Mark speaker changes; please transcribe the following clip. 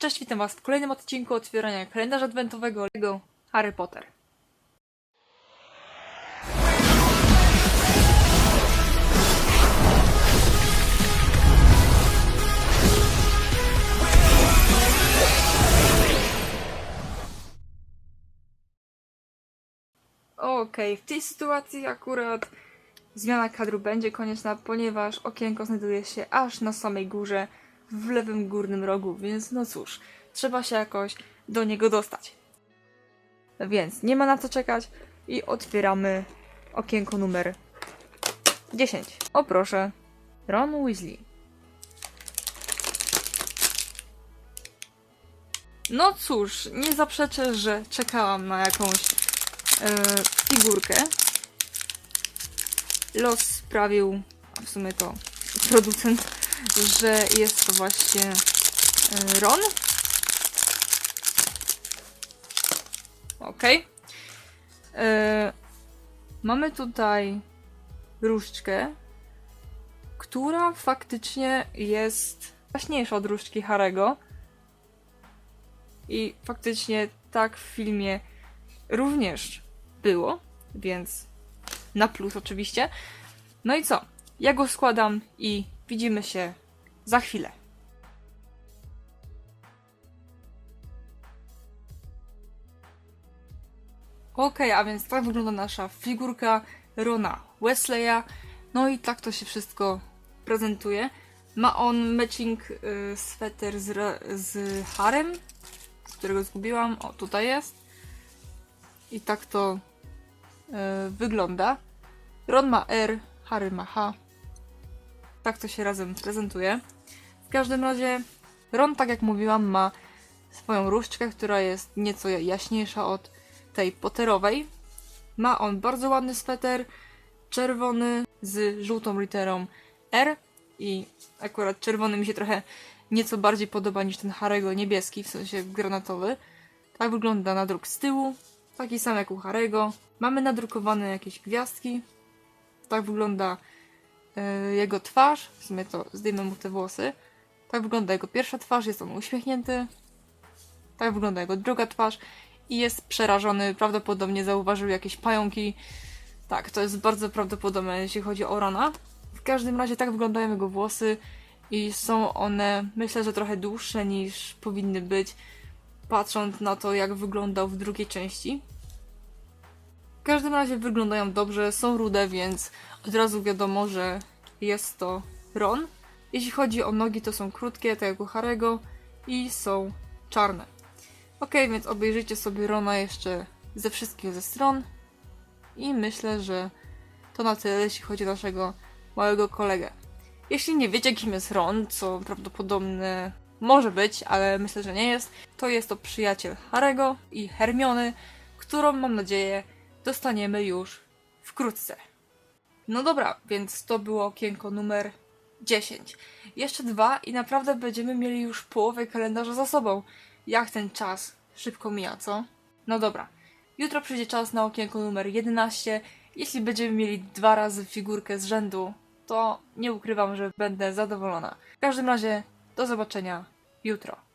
Speaker 1: Cześć, witam Was w kolejnym odcinku otwierania kalendarza adwentowego LEGO Harry Potter. Okej, w tej sytuacji akurat zmiana kadru będzie konieczna, ponieważ okienko znajduje się aż na samej górze, w lewym górnym rogu, więc no cóż, trzeba się jakoś do niego dostać. Więc nie ma na co czekać i otwieramy okienko numer 10. O proszę, Ron Weasley. No cóż, nie zaprzeczę, że czekałam na jakąś e, figurkę. Los sprawił, a w sumie to producent, że jest to właśnie e, Ron. Okej. E, Mamy tutaj różdżkę, która faktycznie jest jaśniejsza od różdżki Harego. I faktycznie tak w filmie również było, więc na plus oczywiście. No i co? Ja go składam i widzimy się za chwilę. Okej, a więc tak wygląda nasza figurka Rona Wesleya. No i tak to się wszystko prezentuje. Ma on matching y, sweter z, z harem, którego zgubiłam. O, tutaj jest. I tak to y, wygląda. Ron ma R, Harry ma H. Tak to się razem prezentuje. W każdym razie Ron, tak jak mówiłam, ma swoją różdżkę, która jest nieco jaśniejsza od tej Potterowej. Ma on bardzo ładny sweter, czerwony z żółtą literą R i akurat czerwony mi się trochę nieco bardziej podoba niż ten Harego niebieski, w sensie granatowy. Tak wygląda nadruk z tyłu, taki sam jak u Harego. Mamy nadrukowane jakieś gwiazdki. Tak wygląda jego twarz. W sumie to zdejmę mu te włosy. Tak wygląda jego pierwsza twarz, jest on uśmiechnięty. Tak wygląda jego druga twarz i jest przerażony. Prawdopodobnie zauważył jakieś pająki. Tak, to jest bardzo prawdopodobne, jeśli chodzi o Rona. W każdym razie tak wyglądają jego włosy i są one, myślę, że trochę dłuższe niż powinny być, patrząc na to, jak wyglądał w drugiej części. Każdym razie wyglądają dobrze, są rude, więc od razu wiadomo, że jest to Ron. Jeśli chodzi o nogi, to są krótkie, tak jak u Harego, i są czarne. Ok, więc obejrzyjcie sobie Rona jeszcze ze wszystkich ze stron. I myślę, że to na tyle, jeśli chodzi o naszego małego kolegę. Jeśli nie wiecie, kim jest Ron, co prawdopodobne może być, ale myślę, że nie jest, to jest to przyjaciel Harego i Hermiony, którą mam nadzieję dostaniemy już wkrótce. No dobra, więc to było okienko numer 10. Jeszcze dwa i naprawdę będziemy mieli już połowę kalendarza za sobą. Jak ten czas szybko mija, co? No dobra. Jutro przyjdzie czas na okienko numer 11. Jeśli będziemy mieli dwa razy figurkę z rzędu, to nie ukrywam, że będę zadowolona. W każdym razie, do zobaczenia jutro.